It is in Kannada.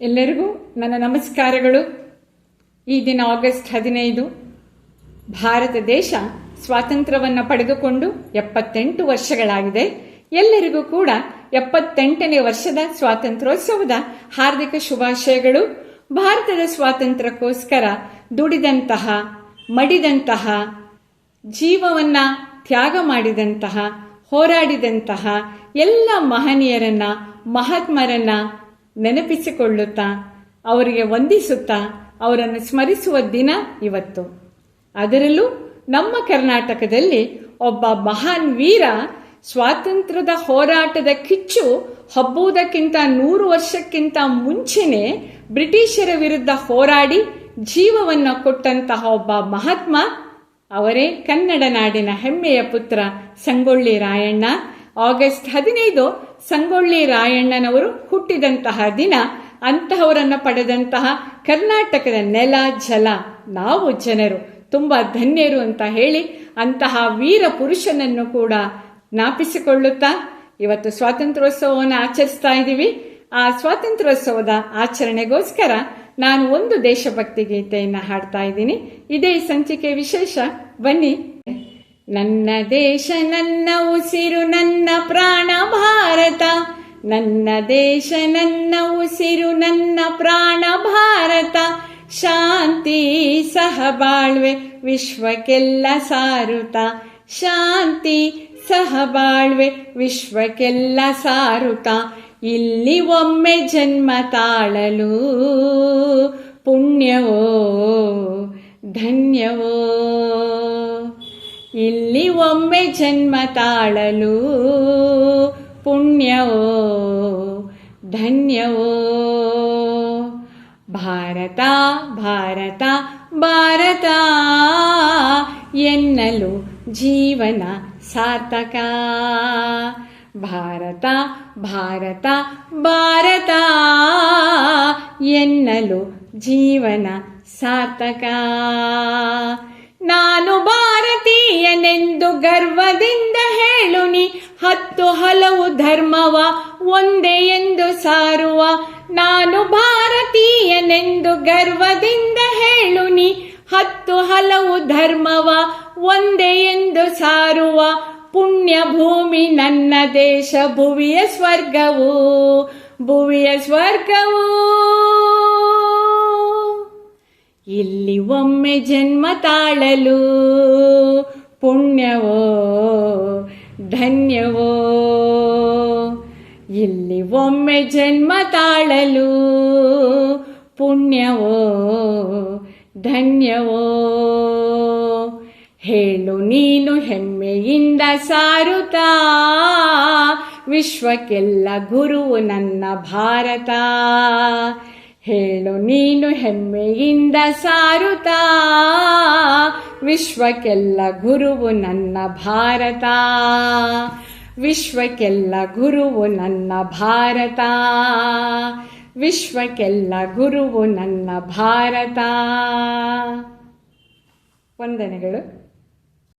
ಎಲ್ಲರಿಗೂ ನನ್ನ ನಮಸ್ಕಾರಗಳು. ಈ ದಿನ ಆಗಸ್ಟ್ ಹದಿನೈದು, ಭಾರತ ದೇಶ ಸ್ವಾತಂತ್ರ್ಯವನ್ನು ಪಡೆದುಕೊಂಡು ಎಪ್ಪತ್ತೆಂಟು ವರ್ಷಗಳಾಗಿದೆ. ಎಲ್ಲರಿಗೂ ಕೂಡ ಎಪ್ಪತ್ತೆಂಟನೇ ವರ್ಷದ ಸ್ವಾತಂತ್ರ್ಯೋತ್ಸವದ ಹಾರ್ದಿಕ ಶುಭಾಶಯಗಳು. ಭಾರತದ ಸ್ವಾತಂತ್ರ್ಯಕ್ಕೋಸ್ಕರ ದುಡಿದಂತಹ, ಮಡಿದಂತಹ, ಜೀವವನ್ನ ತ್ಯಾಗ ಮಾಡಿದಂತಹ, ಹೋರಾಡಿದಂತಹ ಎಲ್ಲ ಮಹನೀಯರನ್ನ, ಮಹಾತ್ಮರನ್ನ ನೆನಪಿಸಿಕೊಳ್ಳುತ್ತಾ, ಅವರಿಗೆ ವಂದಿಸುತ್ತಾ, ಅವರನ್ನು ಸ್ಮರಿಸುವ ದಿನ ಇವತ್ತು. ಅದರಲ್ಲೂ ನಮ್ಮ ಕರ್ನಾಟಕದಲ್ಲಿ ಒಬ್ಬ ಮಹಾನ್ ವೀರ ಸ್ವಾತಂತ್ರ್ಯದ ಹೋರಾಟದ ಕಿಚ್ಚು ಹಬ್ಬುವುದಕ್ಕಿಂತ ನೂರು ವರ್ಷಕ್ಕಿಂತ ಮುಂಚೆನೆ ಬ್ರಿಟಿಷರ ವಿರುದ್ಧ ಹೋರಾಡಿ ಜೀವವನ್ನು ಕೊಟ್ಟಂತಹ ಒಬ್ಬ ಮಹಾತ್ಮ, ಅವರೇ ಕನ್ನಡ ನಾಡಿನ ಹೆಮ್ಮೆಯ ಪುತ್ರ ಸಂಗೊಳ್ಳಿ ರಾಯಣ್ಣ. ಆಗಸ್ಟ್ ಹದಿನೈದು ಸಂಗೊಳ್ಳಿ ರಾಯಣ್ಣನವರು ಹುಟ್ಟಿದಂತಹ ದಿನ, ಅಂತಹವರನ್ನು ಪಡೆದಂತಹ ಕರ್ನಾಟಕದ ನೆಲ, ಜಲ, ನಾವು ಜನರು, ತುಂಬ ಧನ್ಯರು ಅಂತ ಹೇಳಿ ಅಂತಹ ವೀರ ಪುರುಷನನ್ನು ಕೂಡ ಜ್ಞಾಪಿಸಿಕೊಳ್ಳುತ್ತಾ ಇವತ್ತು ಸ್ವಾತಂತ್ರ್ಯೋತ್ಸವವನ್ನು ಆಚರಿಸ್ತಾ ಇದ್ದೀವಿ. ಆ ಸ್ವಾತಂತ್ರ್ಯೋತ್ಸವದ ಆಚರಣೆಗೋಸ್ಕರ ನಾನು ಒಂದು ದೇಶಭಕ್ತಿ ಗೀತೆಯನ್ನು ಹಾಡ್ತಾ ಇದ್ದೀನಿ. ಇದೇ ಸಂಚಿಕೆ ವಿಶೇಷ. ಬನ್ನಿ. ನನ್ನ ದೇಶ, ನನ್ನ ಉಸಿರು, ನನ್ನ ಪ್ರಾಣ ಭಾರತ. ನನ್ನ ದೇಶ, ನನ್ನ ಉಸಿರು, ನನ್ನ ಪ್ರಾಣ ಭಾರತ. ಶಾಂತಿ ಸಹಬಾಳ್ವೆ ವಿಶ್ವಕ್ಕೆಲ್ಲ ಸಾರುತ. ಶಾಂತಿ ಸಹಬಾಳ್ವೆ ವಿಶ್ವಕ್ಕೆಲ್ಲ ಸಾರುತ. ಇಲ್ಲಿ ಒಮ್ಮೆ ಜನ್ಮ ತಾಳಲು ಪುಣ್ಯವೋ, ಧನ್ಯವೋ ಇಲ್ಲಿ ಒಮ್ಮೆ ಜನ್ಮ ತಾಳಲು. ಪುಣ್ಯವೋ, ಧನ್ಯವೋ. ಭಾರತ ಭಾರತ ಭಾರತ. ಎನ್ನಲು ಜೀವನ ಸಾರ್ಥಕ. ಭಾರತ ಭಾರತ ಭಾರತ. ಎನ್ನಲು ಜೀವನ ಸಾರ್ಥಕ. ನಾನು ಭಾರತೀಯನೆಂದು ಗರ್ವದಿಂದ ಹೇಳುನಿ. ಹತ್ತು ಹಲವು ಧರ್ಮವ ಒಂದೇ ಎಂದು ಸಾರುವ ನಾನು ಭಾರತೀಯನೆಂದು ಗರ್ವದಿಂದ ಹೇಳುನಿ. ಹತ್ತು ಹಲವು ಧರ್ಮವ ಒಂದೇ ಎಂದು ಸಾರುವ ಪುಣ್ಯ ಭೂಮಿ ನನ್ನ ದೇಶ, ಭುವಿಯ ಸ್ವರ್ಗವು ಭುವಿಯ ಸ್ವರ್ಗವು. ಇಲ್ಲಿ ಒಮ್ಮೆ ಜನ್ಮ ತಾಳಲು. ಪುಣ್ಯವೋ, ಧನ್ಯವೋ. ಇಲ್ಲಿ ಒಮ್ಮೆ ಜನ್ಮ ತಾಳಲು. ಪುಣ್ಯವೋ, ಧನ್ಯವೋ. ಹೇಳು ನೀನು ಹೆಮ್ಮೆಯಿಂದ ಸಾರುತ್ತಾ. ವಿಶ್ವಕ್ಕೆಲ್ಲ ಗುರುವು ನನ್ನ ಭಾರತ. ಹೇಳು, ನೀನು ಹೆಮ್ಮೆಯಿಂದ ಸಾರುತ್ತಾ? ವಿಶ್ವಕ್ಕೆಲ್ಲ ಗುರುವು ನನ್ನ ಭಾರತ. ವಿಶ್ವಕ್ಕೆಲ್ಲ ಗುರುವು ನನ್ನ ಭಾರತ. ವಿಶ್ವಕ್ಕೆಲ್ಲ ಗುರುವು ನನ್ನ ಭಾರತ. ವಂದನೆಗಳು.